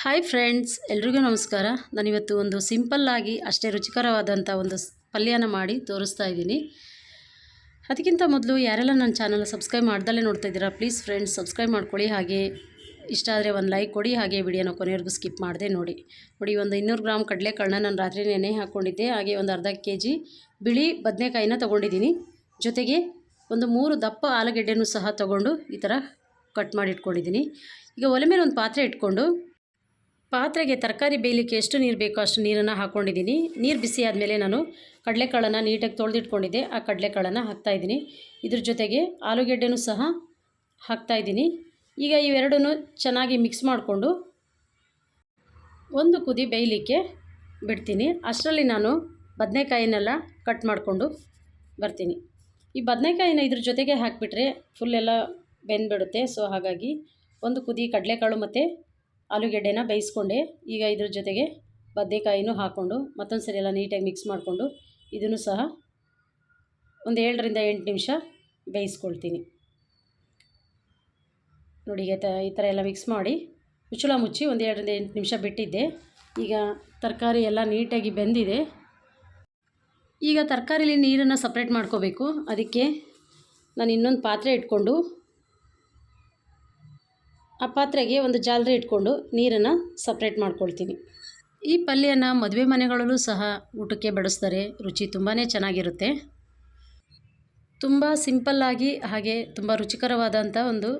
Hi friends, ಎಲ್ರಿಗೂ ನಮಸ್ಕಾರ. ನಾನಿವತ್ತು ಒಂದು ಸಿಂಪಲ್ಲಾಗಿ ಅಷ್ಟೇ ರುಚಿಕರವಾದಂಥ ಒಂದು ಪಲ್ಯನ ಮಾಡಿ ತೋರಿಸ್ತಾ ಇದ್ದೀನಿ. ಅದಕ್ಕಿಂತ ಮೊದಲು ಯಾರೆಲ್ಲ ನನ್ನ ಚಾನಲ್ ಸಬ್ಸ್ಕ್ರೈಬ್ ಮಾಡ್ದಲ್ಲೇ ನೋಡ್ತಾ ಇದ್ದೀರಾ, ಪ್ಲೀಸ್ ಫ್ರೆಂಡ್ಸ್ ಸಬ್ಸ್ಕ್ರೈಬ್ ಮಾಡ್ಕೊಳ್ಳಿ. ಹಾಗೆ ಇಷ್ಟ ಆದರೆ ಒಂದು ಲೈಕ್ ಕೊಡಿ, ಹಾಗೆ ವಿಡಿಯೋನ ಕೊನೆವರೆಗೂ ಸ್ಕಿಪ್ ಮಾಡಿದೆ ನೋಡಿ. ನೋಡಿ, ಒಂದು ಇನ್ನೂರು ಗ್ರಾಮ್ ಕಡಲೆಕಾಳನ್ನ ನಾನು ರಾತ್ರಿ ನೆನೆ ಹಾಕ್ಕೊಂಡಿದ್ದೆ. ಹಾಗೆ ಒಂದು ಅರ್ಧ ಕೆ ಜಿ ಬಿಳಿ ಬದನೆಕಾಯಿನ ತೊಗೊಂಡಿದ್ದೀನಿ. ಜೊತೆಗೆ ಒಂದು ಮೂರು ದಪ್ಪ ಆಲೂಗೆಡ್ಡೆನೂ ಸಹ ತೊಗೊಂಡು ಈ ಥರ ಕಟ್ ಮಾಡಿ ಇಟ್ಕೊಂಡಿದ್ದೀನಿ ಈಗ ಒಲೆ ಮೇಲೆ ಒಂದು ಪಾತ್ರೆ ಇಟ್ಕೊಂಡು ಪಾತ್ರೆಗೆ ತರಕಾರಿ ಬೇಯಲಿಕ್ಕೆ ಎಷ್ಟು ನೀರು ಬೇಕೋ ಅಷ್ಟು ನೀರನ್ನು ಹಾಕ್ಕೊಂಡಿದ್ದೀನಿ. ನೀರು ಬಿಸಿ ಆದಮೇಲೆ ನಾನು ಕಡಲೆಕಾಳನ್ನು ನೀಟಾಗಿ ತೊಳೆದಿಟ್ಕೊಂಡಿದ್ದೆ. ಆ ಕಡಲೆಕಾಳನ್ನು ಹಾಕ್ತಾಯಿದ್ದೀನಿ ಇದ್ರ ಜೊತೆಗೆ ಆಲೂಗೆಡ್ಡೆನೂ ಸಹ ಹಾಕ್ತಾಯಿದ್ದೀನಿ ಈಗ ಇವೆರಡೂ ಚೆನ್ನಾಗಿ ಮಿಕ್ಸ್ ಮಾಡಿಕೊಂಡು ಒಂದು ಕುದಿ ಬೇಯಲಿಕ್ಕೆ ಬಿಡ್ತೀನಿ. ಅಷ್ಟರಲ್ಲಿ ನಾನು ಬದನೆಕಾಯಿನೆಲ್ಲ ಕಟ್ ಮಾಡಿಕೊಂಡು ಬರ್ತೀನಿ. ಈ ಬದನೆಕಾಯಿನ ಇದ್ರ ಜೊತೆಗೆ ಹಾಕಿಬಿಟ್ರೆ ಫುಲ್ ಎಲ್ಲ ಬೆಂದ್ಬಿಡುತ್ತೆ. ಸೊ ಹಾಗಾಗಿ ಒಂದು ಕುದಿ ಕಡಲೆಕಾಳು ಮತ್ತು ಆಲೂಗೆಡ್ಡೆನ ಬೇಯಿಸ್ಕೊಂಡೆ. ಈಗ ಇದ್ರ ಜೊತೆಗೆ ಬದನೆಕಾಯಿನೂ ಹಾಕ್ಕೊಂಡು, ಮತ್ತೊಂದು ಸರಿ ಎಲ್ಲ ನೀಟಾಗಿ ಮಿಕ್ಸ್ ಮಾಡಿಕೊಂಡು ಇದನ್ನು ಸಹ ಒಂದು ಏಳರಿಂದ ಎಂಟು ನಿಮಿಷ ಬೇಯಿಸ್ಕೊಳ್ತೀನಿ. ನೋಡಿ, ಈಗ ಈ ಥರ ಎಲ್ಲ ಮಿಕ್ಸ್ ಮಾಡಿ ಮುಚ್ಚಳ ಮುಚ್ಚಿ ಒಂದು ಎರಡರಿಂದ ಎಂಟು ನಿಮಿಷ ಬಿಟ್ಟಿದ್ದೆ. ಈಗ ತರಕಾರಿ ಎಲ್ಲ ನೀಟಾಗಿ ಬೆಂದಿದೆ. ಈಗ ತರಕಾರಿಲಿ ನೀರನ್ನು ಸಪ್ರೇಟ್ ಮಾಡ್ಕೋಬೇಕು. ಅದಕ್ಕೆ ನಾನು ಇನ್ನೊಂದು ಪಾತ್ರೆ ಇಟ್ಕೊಂಡು ಆ ಪಾತ್ರೆಗೆ ಒಂದು ಜಾಲರಿ ಇಟ್ಕೊಂಡು ನೀರನ್ನು ಸಪ್ರೇಟ್ ಮಾಡ್ಕೊಳ್ತೀನಿ. ಈ ಪಲ್ಯನ ಮದುವೆ ಮನೆಗಳಲ್ಲೂ ಸಹ ಊಟಕ್ಕೆ ಬಡಿಸ್ತಾರೆ ರುಚಿ ತುಂಬಾ ಚೆನ್ನಾಗಿರುತ್ತೆ. ತುಂಬ ಸಿಂಪಲ್ಲಾಗಿ ಹಾಗೆ ತುಂಬ ರುಚಿಕರವಾದಂಥ ಒಂದು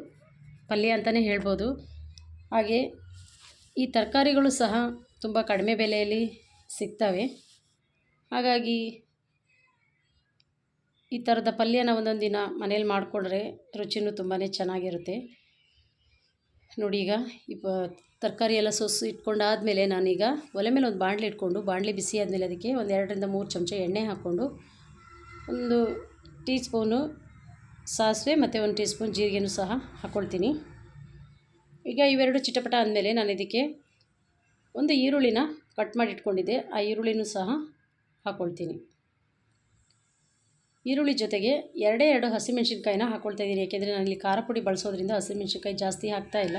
ಪಲ್ಯ ಅಂತಲೇ ಹೇಳ್ಬೋದು. ಹಾಗೆ ಈ ತರಕಾರಿಗಳು ಸಹ ತುಂಬ ಕಡಿಮೆ ಬೆಲೆಯಲ್ಲಿ ಸಿಗ್ತವೆ. ಹಾಗಾಗಿ ಈ ಥರದ ಪಲ್ಯನ ಒಂದೊಂದು ದಿನ ಮನೇಲಿ ಮಾಡಿಕೊಂಡ್ರೆ ರುಚಿನೂ ತುಂಬಾ ಚೆನ್ನಾಗಿರುತ್ತೆ. ನೋಡಿ ಈಗ ಇಪ್ಪ ತರಕಾರಿ ಎಲ್ಲ ಸೊಸು ಇಟ್ಕೊಂಡಾದಮೇಲೆ ನಾನೀಗ ಒಲೆ ಮೇಲೆ ಒಂದು ಬಾಣಲೆ ಇಟ್ಕೊಂಡು, ಬಾಣಲೆ ಬಿಸಿ ಆದಮೇಲೆ ಅದಕ್ಕೆ ಒಂದು ಎರಡರಿಂದ ಮೂರು ಚಮಚ ಎಣ್ಣೆ ಹಾಕ್ಕೊಂಡು, ಒಂದು ಟೀ ಸ್ಪೂನು ಸಾಸಿವೆ ಮತ್ತು ಒಂದು ಟೀ ಸ್ಪೂನ್ ಜೀರಿಗೆನೂ ಸಹ ಹಾಕ್ಕೊಳ್ತೀನಿ ಈಗ ಇವೆರಡು ಚಿಟಪಟ ಆದಮೇಲೆ ನಾನು ಇದಕ್ಕೆ ಒಂದು ಈರುಳ್ಳಿನ ಕಟ್ ಮಾಡಿ ಇಟ್ಕೊಂಡಿದ್ದೆ. ಆ ಈರುಳ್ಳಿನೂ ಸಹ ಹಾಕ್ಕೊಳ್ತೀನಿ ಈರುಳ್ಳಿ ಜೊತೆಗೆ ಎರಡೇ ಎರಡು ಹಸಿಮೆಣ್ಸಿನ್ಕಾಯಿನ ಹಾಕ್ಕೊಳ್ತಾ ಇದ್ದೀನಿ. ಏಕೆಂದರೆ ನಾನಿಲ್ಲಿ ಖಾರ ಪುಡಿ ಬಳಸೋದ್ರಿಂದ ಹಸಿಮೆಣ್ಸಿನ್ಕಾಯಿ ಜಾಸ್ತಿ ಹಾಕ್ತಾ ಇಲ್ಲ.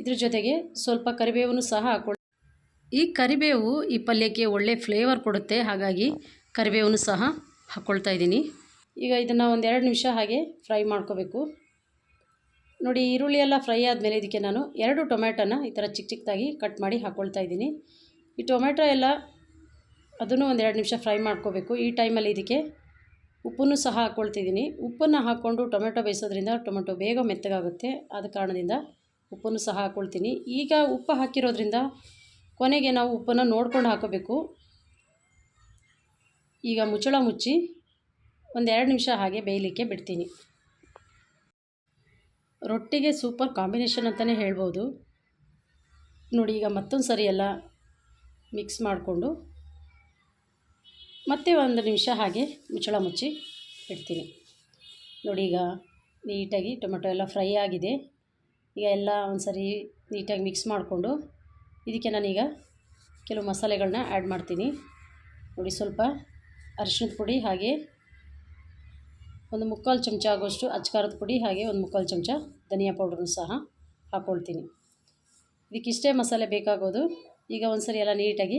ಇದ್ರ ಜೊತೆಗೆ ಸ್ವಲ್ಪ ಕರಿಬೇವನ್ನು ಸಹ ಹಾಕ್ಕೊಳ್ ಈ ಕರಿಬೇವು ಈ ಪಲ್ಯಕ್ಕೆ ಒಳ್ಳೆ ಫ್ಲೇವರ್ ಕೊಡುತ್ತೆ. ಹಾಗಾಗಿ ಕರಿಬೇವನ್ನು ಸಹ ಹಾಕ್ಕೊಳ್ತಾ ಇದ್ದೀನಿ. ಈಗ ಇದನ್ನು ಒಂದೆರಡು ನಿಮಿಷ ಹಾಗೆ ಫ್ರೈ ಮಾಡ್ಕೋಬೇಕು. ನೋಡಿ, ಈರುಳ್ಳಿ ಎಲ್ಲ ಫ್ರೈ ಆದಮೇಲೆ ಇದಕ್ಕೆ ನಾನು ಎರಡು ಟೊಮ್ಯಾಟೋನ ಈ ಥರ ಚಿಕ್ಕ ಚಿಕ್ಕದಾಗಿ ಕಟ್ ಮಾಡಿ ಹಾಕ್ಕೊಳ್ತಾ ಇದ್ದೀನಿ. ಈ ಟೊಮ್ಯಾಟೊ ಎಲ್ಲ ಅದನ್ನು ಒಂದೆರಡು ನಿಮಿಷ ಫ್ರೈ ಮಾಡ್ಕೋಬೇಕು. ಈ ಟೈಮಲ್ಲಿ ಇದಕ್ಕೆ ಉಪ್ಪನ್ನು ಸಹ ಹಾಕ್ಕೊಳ್ತಿದ್ದೀನಿ. ಉಪ್ಪನ್ನು ಹಾಕ್ಕೊಂಡು ಟೊಮೆಟೊ ಬೇಯಿಸೋದ್ರಿಂದ ಟೊಮೆಟೊ ಬೇಗ ಮೆತ್ತಗಾಗುತ್ತೆ. ಆದ ಕಾರಣದಿಂದ ಉಪ್ಪನ್ನು ಸಹ ಹಾಕ್ಕೊಳ್ತೀನಿ. ಈಗ ಉಪ್ಪು ಹಾಕಿರೋದ್ರಿಂದ ಕೊನೆಗೆ ನಾವು ಉಪ್ಪನ್ನು ನೋಡ್ಕೊಂಡು ಹಾಕೋಬೇಕು. ಈಗ ಮುಚ್ಚಳ ಮುಚ್ಚಿ ಒಂದೆರಡು ನಿಮಿಷ ಹಾಗೆ ಬೇಯಲಿಕ್ಕೆ ಬಿಡ್ತೀನಿ. ರೊಟ್ಟಿಗೆ ಸೂಪರ್ ಕಾಂಬಿನೇಷನ್ ಅಂತಲೇ ಹೇಳ್ಬೋದು. ನೋಡಿ, ಈಗ ಮತ್ತೊಂದು ಸರಿ ಎಲ್ಲ ಮಿಕ್ಸ್ ಮಾಡಿಕೊಂಡು ಮತ್ತೆ ಒಂದು ನಿಮಿಷ ಹಾಗೆ ಮುಚ್ಚಳ ಮುಚ್ಚಿ ಇಡ್ತೀನಿ. ನೋಡಿ ಈಗ ನೀಟಾಗಿ ಟೊಮೆಟೊ ಎಲ್ಲ ಫ್ರೈ ಆಗಿದೆ. ಈಗ ಎಲ್ಲ ಒಂದು ಸರಿ ನೀಟಾಗಿ ಮಿಕ್ಸ್ ಮಾಡಿಕೊಂಡು ಇದಕ್ಕೆ ನಾನೀಗ ಕೆಲವು ಮಸಾಲೆಗಳನ್ನ ಆ್ಯಡ್ ಮಾಡ್ತೀನಿ. ನೋಡಿ ಸ್ವಲ್ಪ ಅರಿಶಿಣದ ಪುಡಿ ಹಾಗೆ ಒಂದು ಮುಕ್ಕಾಲು ಚಮಚ ಆಗೋಷ್ಟು ಅಚ್ಕಾರದ ಪುಡಿ ಹಾಗೆ ಒಂದು ಮುಕ್ಕಾಲು ಚಮಚ ಧನಿಯಾ ಪೌಡ್ರನ್ನು ಸಹ ಹಾಕ್ಕೊಳ್ತೀನಿ. ಇದಕ್ಕಿಷ್ಟೇ ಮಸಾಲೆ ಬೇಕಾಗೋದು. ಈಗ ಒಂದು ಸರಿ ಎಲ್ಲ ನೀಟಾಗಿ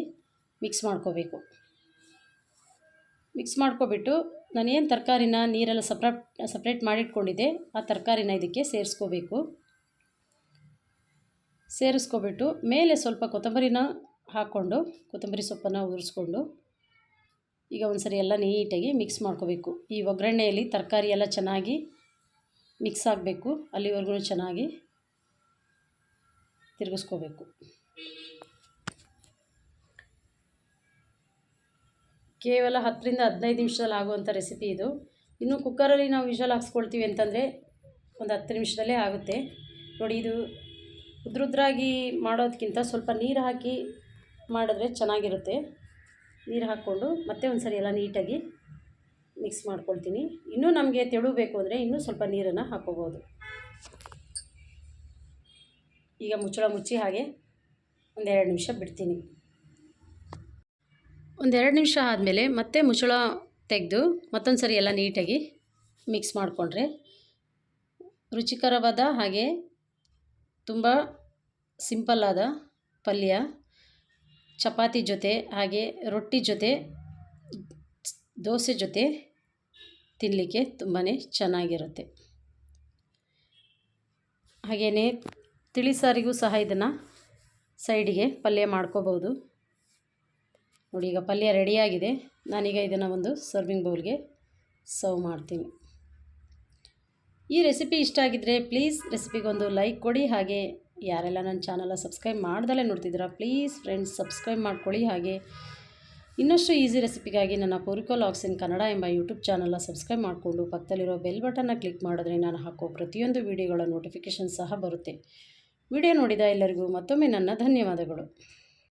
ಮಿಕ್ಸ್ ಮಾಡ್ಕೋಬೇಕು. ಮಿಕ್ಸ್ ಮಾಡ್ಕೊಬಿಟ್ಟು ನಾನೇನು ತರಕಾರಿನ ನೀರೆಲ್ಲ ಸಪ್ರೇಟ್ ಸಪ್ರೇಟ್ ಮಾಡಿಟ್ಕೊಂಡಿದ್ದೆ, ಆ ತರಕಾರಿನ ಇದಕ್ಕೆ ಸೇರಿಸ್ಕೋಬೇಕು. ಸೇರಿಸ್ಕೊಬಿಟ್ಟು ಮೇಲೆ ಸ್ವಲ್ಪ ಕೊತ್ತಂಬರಿನ ಹಾಕ್ಕೊಂಡು, ಕೊತ್ತಂಬರಿ ಸೊಪ್ಪನ್ನು ಉದುರಿಸ್ಕೊಂಡು ಈಗ ಒಂದು ಸರಿ ಎಲ್ಲ ನೀಟಾಗಿ ಮಿಕ್ಸ್ ಮಾಡ್ಕೋಬೇಕು. ಈ ಒಗ್ಗರಣೆಯಲ್ಲಿ ತರಕಾರಿ ಎಲ್ಲ ಚೆನ್ನಾಗಿ ಮಿಕ್ಸ್ ಆಗಬೇಕು, ಅಲ್ಲಿವರೆಗೂ ಚೆನ್ನಾಗಿ ತಿರುಗಿಸ್ಕೋಬೇಕು. ಕೇವಲ ಹತ್ತರಿಂದ ಹದಿನೈದು ನಿಮಿಷದಲ್ಲಿ ಆಗುವಂಥ ರೆಸಿಪಿ ಇದು. ಇನ್ನು ಕುಕ್ಕರಲ್ಲಿ ನಾವು ವಿಷಲ್ ಹಾಕ್ಸ್ಕೊಳ್ತೀವಿ ಅಂತಂದರೆ ಒಂದು ಹತ್ತು ನಿಮಿಷದಲ್ಲೇ ಆಗುತ್ತೆ. ನೋಡಿ, ಇದು ಉದ್ರುದ್ರಾಗಿ ಮಾಡೋದಕ್ಕಿಂತ ಸ್ವಲ್ಪ ನೀರು ಹಾಕಿ ಮಾಡಿದ್ರೆ ಚೆನ್ನಾಗಿರುತ್ತೆ. ನೀರು ಹಾಕ್ಕೊಂಡು ಮತ್ತೆ ಒಂದು ಸರಿ ಎಲ್ಲ ನೀಟಾಗಿ ಮಿಕ್ಸ್ ಮಾಡ್ಕೊಳ್ತೀನಿ. ಇನ್ನೂ ನಮಗೆ ತೆಳು ಬೇಕು ಅಂದರೆ ಇನ್ನೂ ಸ್ವಲ್ಪ ನೀರನ್ನು ಹಾಕ್ಕೋಬೋದು ಈಗ ಮುಚ್ಚಳ ಮುಚ್ಚಿ ಹಾಗೆ ಒಂದೆರಡು ನಿಮಿಷ ಬಿಡ್ತೀನಿ. ಒಂದೆರಡು ನಿಮಿಷ ಆದಮೇಲೆ ಮತ್ತೆ ಮುಚ್ಚಳ ತೆಗೆದು ಮತ್ತೊಂದು ಸರಿ ಎಲ್ಲ ನೀಟಾಗಿ ಮಿಕ್ಸ್ ಮಾಡಿಕೊಂಡ್ರೆ ರುಚಿಕರವಾದ ಹಾಗೆ ತುಂಬ ಸಿಂಪಲ್ಲಾದ ಪಲ್ಯ, ಚಪಾತಿ ಜೊತೆ ಹಾಗೆ ರೊಟ್ಟಿ ಜೊತೆ, ದೋಸೆ ಜೊತೆ ತಿನ್ನಲಿಕ್ಕೆ ತುಂಬಾ ಚೆನ್ನಾಗಿರುತ್ತೆ. ಹಾಗೆಯೇ ತಿಳಿಸಾರಿಗೂ ಸಹ ಇದನ್ನು ಸೈಡಿಗೆ ಪಲ್ಯ ಮಾಡ್ಕೋಬೋದು ನೋಡಿ, ಈಗ ಪಲ್ಯ ರೆಡಿಯಾಗಿದೆ ನಾನೀಗ ಇದನ್ನು ಒಂದು ಸರ್ವಿಂಗ್ ಬೌಲ್ಗೆ ಸರ್ವ್ ಮಾಡ್ತೀನಿ. ಈ ರೆಸಿಪಿ ಇಷ್ಟ ಆಗಿದ್ದರೆ ಪ್ಲೀಸ್ ರೆಸಿಪಿಗೊಂದು ಲೈಕ್ ಕೊಡಿ. ಹಾಗೆ ಯಾರೆಲ್ಲ ನನ್ನ ಚಾನಲ ಸಬ್ಸ್ಕ್ರೈಬ್ ಮಾಡ್ದಲೇ ನೋಡ್ತಿದ್ದೀರಾ ಪ್ಲೀಸ್ ಫ್ರೆಂಡ್ಸ್ ಸಬ್ಸ್ಕ್ರೈಬ್ ಮಾಡ್ಕೊಳ್ಳಿ. ಹಾಗೆ ಇನ್ನಷ್ಟು ಈಸಿ ರೆಸಿಪಿಗಾಗಿ ನನ್ನ ಪೊರಿಕೋ ಲಾಗ್ಸ್ ಇನ್ ಕನ್ನಡ ಎಂಬ ಯೂಟ್ಯೂಬ್ ಚಾನಲ್ನ ಸಬ್ಸ್ಕ್ರೈಬ್ ಮಾಡಿಕೊಂಡು ಪಕ್ಕದಲ್ಲಿರೋ ಬೆಲ್ ಬಟನ್ನ ಕ್ಲಿಕ್ ಮಾಡಿದ್ರೆ ನಾನು ಹಾಕೋ ಪ್ರತಿಯೊಂದು ವಿಡಿಯೋಗಳ ನೋಟಿಫಿಕೇಷನ್ ಸಹ ಬರುತ್ತೆ. ವಿಡಿಯೋ ನೋಡಿದ ಎಲ್ಲರಿಗೂ ಮತ್ತೊಮ್ಮೆ ನನ್ನ ಧನ್ಯವಾದಗಳು.